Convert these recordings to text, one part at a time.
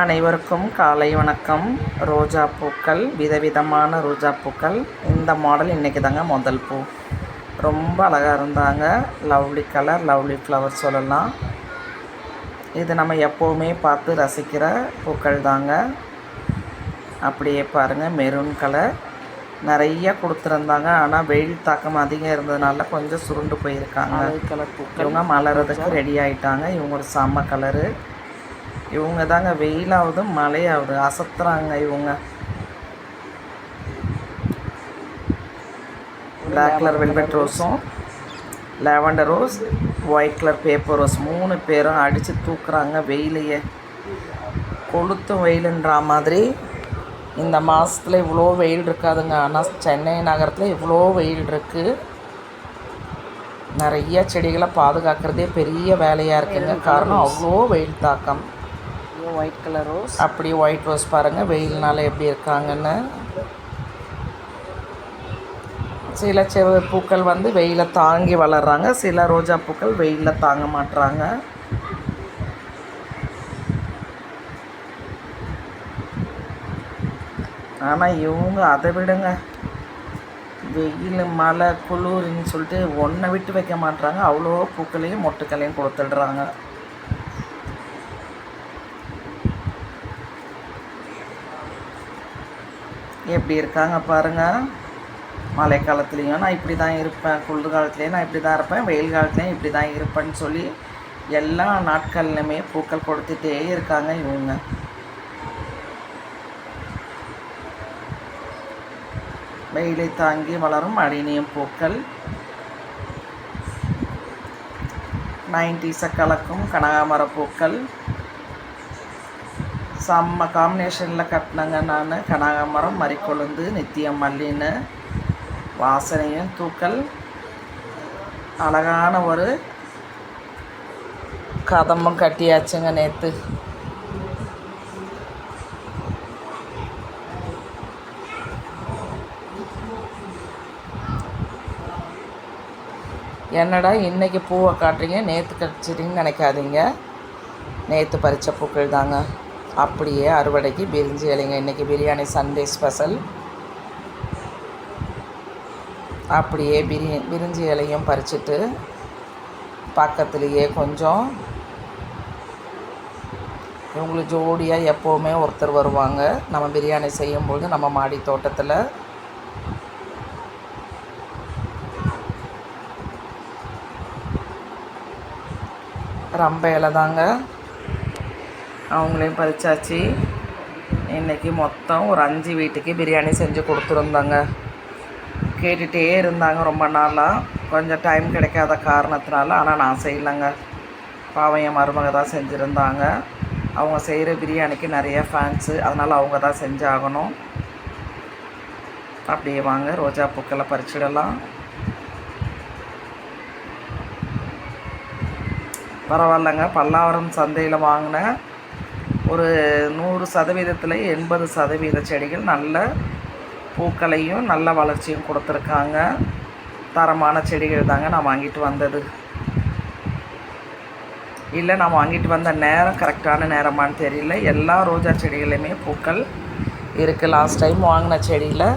அனைவருக்கும் காலை வணக்கம். ரோஜா பூக்கள் விதவிதமான ரோஜா பூக்கள். இந்த மாடல் இன்றைக்கி தாங்க முதல் பூ. ரொம்ப அழகாக இருந்தாங்க. லவ்லி கலர் லவ்லி ஃப்ளவர் சொல்லலாம். இது நம்ம எப்போவுமே பார்த்து ரசிக்கிற பூக்கள் தாங்க. அப்படியே பாருங்கள் மெரூன் கலர் நிறைய கொடுத்துருந்தாங்க. ஆனால் வெயில் தாக்கம் அதிகம் இருந்ததுனால கொஞ்சம் சுருண்டு போயிருக்காங்க. இவங்க மலர்றதுக்கு ரெடி ஆயிட்டாங்க. இவங்க ஒரு செம்ம கலரு இவங்க தாங்க வெயிலாவது மழையாகுது அசத்துறாங்க இவங்க. Black colour velvet ரோஸும் lavender rose white colour paper rose மூணு பேரும் அடித்து தூக்குறாங்க வெயிலையே. கொளுத்தும் வெயிலுன்ற மாதிரி. இந்த மாதத்தில் இவ்வளோ வெயில் இருக்காதுங்க. ஆனால் சென்னை நகரத்தில் இவ்வளோ வெயில் இருக்குது நிறைய செடிகளை பாதுகாக்கிறதே பெரிய வேலையாக இருக்குங்க. காரணம் அவ்வளோ வெயில் தாக்கம். இது ஒயிட் கலர் ரோஸ் அப்படி ஒயிட் ரோஸ் பாருங்கள் வெயில்னால எப்படி இருக்காங்கன்னு. சில செ பூக்கள் வந்து வெயிலை தாங்கி வளர்கிறாங்க சில ரோஜா பூக்கள் வெயிலில் தாங்க மாட்டுறாங்க ஆனால் இவங்க அதை விடுங்க. வெயில் மழை குளிர்னு சொல்லிட்டு ஒன்றை விட்டு வைக்க மாட்றாங்க. அவ்வளோ பூக்களையும் மொட்டுக்களையும் கொடுத்துடுறாங்க. எப்படி இருக்காங்க பாருங்கள் மழை காலத்துலேயும் நான் இப்படி தான் இருப்பேன். குளிர் காலத்துலேயும் நான் இப்படி தான் இருப்பேன். வெயில் காலத்துலேயும் இப்படி தான் இருப்பேன்னு சொல்லி எல்லா நாட்கள்லையுமே பூக்கள் கொடுத்துட்டே இருக்காங்க இவங்க. வெயிலை தாங்கி வளரும் அடினியம் பூக்கள். நைன்டிஸை கலக்கும் கனகாமர பூக்கள். செம்ம காம்பினேஷனில் கட்டினங்க நான். கனகாமரம் மறிக்கொழுந்து நித்தியம் மல்லின்னு வாசனையும் தூக்கல். அழகான ஒரு கதமும் கட்டியாச்சுங்க நேற்று என்னடா இன்றைக்கி பூவை காட்டுறீங்க? நேற்று கடிச்சிட்டிங்கன்னு நினைக்காதீங்க. நேற்று பறித்த பூக்கள் தாங்க அப்படியே அறுவடைக்கு பிரிஞ்சு இலைங்க இன்றைக்கி பிரியாணி சண்டே ஸ்பெஷல். அப்படியே பிரி பிரிஞ்சி இலையும் பறிச்சுட்டு பக்கத்துலேயே கொஞ்சம் இவங்களுக்கு ஜோடியாக எப்போவுமே ஒருத்தர் வருவாங்க. நம்ம பிரியாணி செய்யும்போது நம்ம மாடி தோட்டத்தில். ரொம்ப இலை தாங்க. அவங்களையும் பறிச்சாச்சு. இன்றைக்கி மொத்தம் ஒரு அஞ்சு வீட்டுக்கு பிரியாணி செஞ்சு கொடுத்துருந்தாங்க. கேட்டுகிட்டே இருந்தாங்க ரொம்ப நாளாக கொஞ்சம் டைம் கிடைக்காத காரணத்தினால ஆனால் நான் செய்யலைங்க. பாவம் என் மருமக தான் செஞ்சுருந்தாங்க. அவங்க செய்கிற பிரியாணிக்கு நிறைய ஃபேன்ஸு அதனால் அவங்க தான் செஞ்சாகணும். அப்படியே வாங்க ரோஜா பூக்களை பறிச்சிடலாம். பரவாயில்லைங்க பல்லாவரம் சந்தையில் வாங்கின ஒரு நூறு சதவீதத்தில் எண்பது சதவீத செடிகள் நல்ல பூக்களையும் நல்ல வளர்ச்சியும் கொடுத்துருக்காங்க. தரமான செடிகள் தாங்க நான் வாங்கிட்டு வந்தது. இல்லை நான் வாங்கிட்டு வந்த நேரம் கரெக்டான நேரமான்னு தெரியல. எல்லா ரோஜா செடிகளையுமே பூக்கள் இருக்குது லாஸ்ட் டைம் வாங்கின செடியில்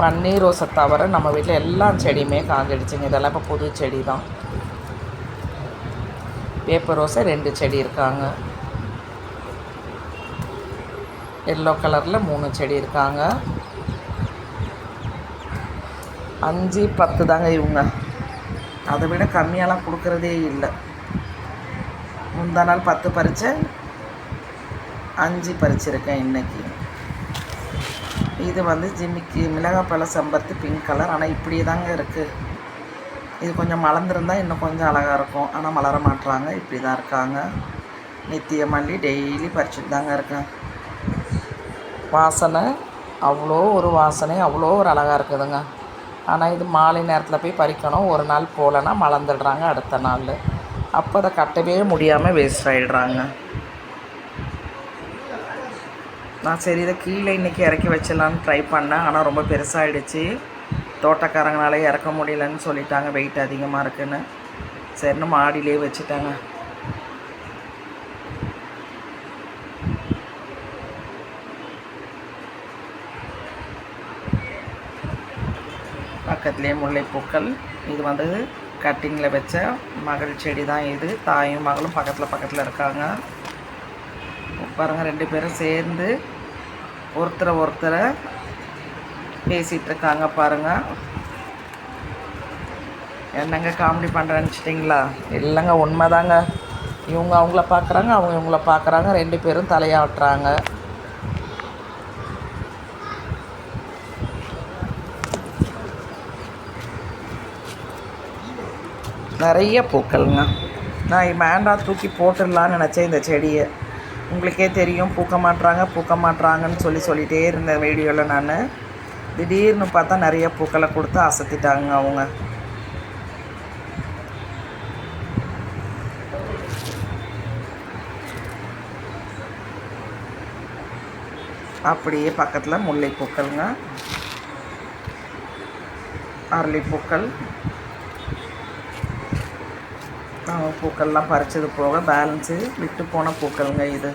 பன்னீர் ரோஸை தவிர நம்ம வீட்டில் எல்லா செடியுமே காஞ்சிடுச்சுங்க. இதெல்லாம் இப்போ புது செடி தான் பேப்பர் ரோஸை ரெண்டு செடி இருக்காங்க. எல்லோ கலரில் மூணு செடி இருக்காங்க. அஞ்சு பத்து தாங்க இவங்க. அதை விட கம்மியாலாம் கொடுக்குறதே இல்லை. முந்தா நாள் பத்து பறித்தேன் அஞ்சு பறிச்சிருக்கேன் இன்றைக்கி இது வந்து ஜிம்மிக்கு மிளகாப்பழ செம்பருத்தி பிங்க் கலர் ஆனால் இப்படியே தாங்க இருக்குது இது கொஞ்சம் மலர்ந்துருந்தா இன்னும் கொஞ்சம் அழகாக இருக்கும். ஆனால் மலர மாட்டுறாங்க இப்படி தான் இருக்காங்க. நித்திய மல்லி டெய்லி பறிச்சுட்டு தாங்க இருக்கேன். வாசனை அவ்வளோ ஒரு வாசனை அவ்வளோ ஒரு அழகாக இருக்குதுங்க. ஆனால் இது மாலை நேரத்தில் போய் பறிக்கணும். ஒரு நாள் போகலன்னா மலர்ந்துடுறாங்க அடுத்த நாள். அப்போ அதை கட்டவே முடியாமல் வேஸ்ட் ஆகிடுறாங்க நான் சரி இதை கீழே இன்றைக்கி இறக்கி வச்சிடலான்னு ட்ரை பண்ணேன். ஆனால் ரொம்ப பெருசாகிடுச்சு தோட்டக்காரங்களால இறக்க முடியலன்னு சொல்லிட்டாங்க. வெயிட் அதிகமாக இருக்குன்னு. சரின்னு மாடியிலே வச்சுட்டாங்க. பக்கத்துலேயே முல்லைப்பூக்கள். இது வந்து கட்டிங்கில் வச்ச மகள் செடி தான் இது. தாயும் மகளும் பக்கத்தில் பக்கத்தில் இருக்காங்க. பாருங்க ரெண்டு பேரும் சேர்ந்து ஒருத்தரை ஒருத்தரை பேசிகிட்டு இருக்காங்க பாருங்க. என்னங்க காமெடி பண்ணுறேன்னு நினச்சிட்டிங்களா? இல்லைங்க உண்மைதாங்க. இவங்க அவங்கள பார்க்குறாங்க அவங்க இவங்கள பார்க்குறாங்க ரெண்டு பேரும் தலையாட்டுறாங்க. நிறைய பூக்கள்ங்க. நான் மேண்டா தூக்கி போட்டுடலான்னு நினச்சேன் இந்த செடியை. உங்களுக்கே தெரியும் பூக்க மாட்றாங்க பூக்க மாட்றாங்கன்னு சொல்லி சொல்லிகிட்டே இருந்தேன் வீடியோவில் நான். திடீர்னு பார்த்தா நிறைய பூக்களை கொடுத்து அசத்திட்டாங்க அவங்க. அப்படியே பக்கத்தில் முல்லைப்பூக்கள்ங்க. அரளிப்பூக்கள். பூக்கள்லாம் பறித்தது போக பேலன்ஸு விட்டு போன பூக்கள்ங்க இது.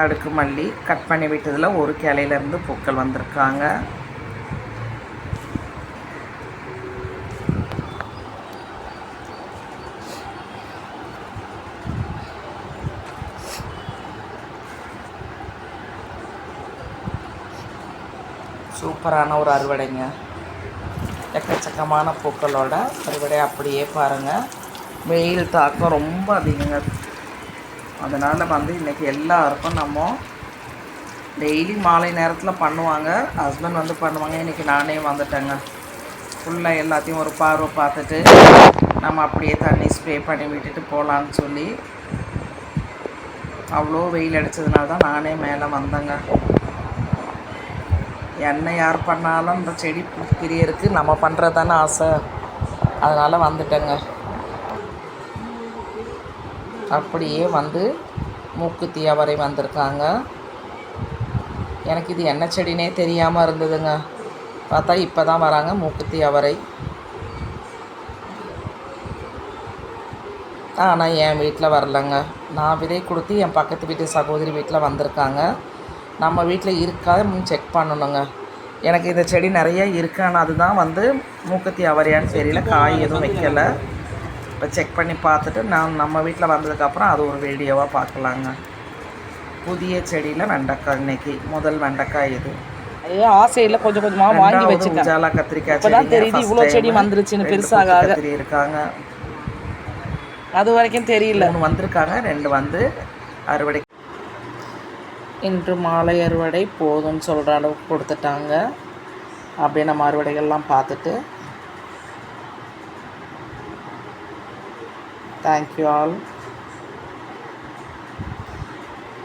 அடுக்கு மல்லி கட் பண்ணி விட்டதில் ஒரு கிளையிலேருந்து பூக்கள் வந்திருக்காங்க. சூப்பரான ஒரு அறுவடைங்க. எக்கச்சக்கமான பூக்களோட மறுபடியும் அப்படியே பாருங்கள் வெயில் தாக்கம் ரொம்ப அதிகங்க. அதனால் வந்து இன்றைக்கி எல்லாருக்கும் நம்ம டெய்லி மாலை நேரத்தில் பண்ணுவாங்க. ஹஸ்பண்ட் வந்து பண்ணுவாங்க. இன்றைக்கி நானே வந்துட்டேங்க. ஃபுல்லாக எல்லாத்தையும் ஒரு பார்வை பார்த்துட்டு நம்ம அப்படியே தண்ணி ஸ்ப்ரே பண்ணி விட்டுட்டு போகலான்னு சொல்லி அவ்வளோ வெயில் அடித்ததுனால தான் நானே மேலே வந்தேங்க. என்ன யார் பண்ணாலும் இந்த செடி பிரியருக்கு நம்ம பண்ணுறது தானே ஆசை. அதனால் வந்துட்டேங்க. அப்படியே வந்து மூக்குத்தி அவரை வந்திருக்காங்க. எனக்கு இது என்ன செடினே தெரியாமல் இருந்ததுங்க. பார்த்தா இப்போ தான் வராங்க மூக்குத்தி அவரை ஆனால் என் வீட்டில் வரலங்க. நான் விதை கொடுத்து என் பக்கத்து வீட்டு சகோதரி வீட்டில் வந்திருக்காங்க. நம்ம வீட்டில் இருக்கான்னு செக் பண்ணணுங்க. எனக்கு இந்த செடி நிறைய இருக்கு. ஆனால் அதுதான் வந்து மூக்குத்தி அவரையான்னு தெரியல. காய் எதுவும் வைக்கலை. இப்போ செக் பண்ணி பார்த்துட்டு நான் நம்ம வீட்டில் வந்ததுக்கப்புறம் அது ஒரு வீடியோவாக பார்க்கலாங்க. புதிய செடியில் வெண்டைக்காய் இன்னைக்கு. முதல் வெண்டைக்காய் இது. ஆசையில் கொஞ்சம் கொஞ்சமாக வாங்கி வச்சுட்டேன். உஜாலா கத்திரிக்காய் இப்பதான். தெரியுது இவ்வளோ செடி வந்துருச்சுன்னு பெருசாக. கத்திரி இருக்காங்க. அது வரைக்கும் தெரியல. மூணு வந்திருக்காங்க. ரெண்டு வந்து அறுவடை இன்று மாலை அறுவடை போதும்னு சொல்கிற அளவுக்கு கொடுத்துட்டாங்க. அப்படியே நம்ம அறுவடைகள்லாம் பார்த்துட்டு. தேங்க்யூ ஆல்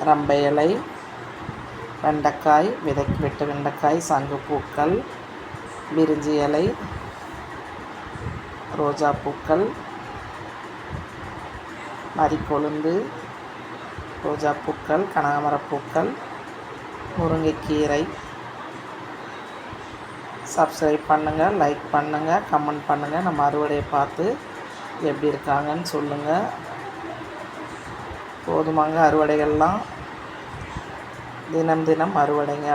ரம்பை இலை வெண்டைக்காய் விதைக்கு விட்டு வெண்டைக்காய் சங்குப்பூக்கள் பிரிஞ்சி இலை ரோஜா பூக்கள் மறிக்கொழுந்து ரோஜா பூக்கள் கனகாமரப் பூக்கள் முருங்கைக்கீரை. சப்ஸ்கிரைப் பண்ணுங்கள் லைக் பண்ணுங்கள் கமெண்ட் பண்ணுங்கள் நம்ம அறுவடையை பார்த்து எப்படி இருக்காங்கன்னு சொல்லுங்கள் போதுமாங்க அறுவடைகள்லாம். தினம் தினம் அறுவடைங்க.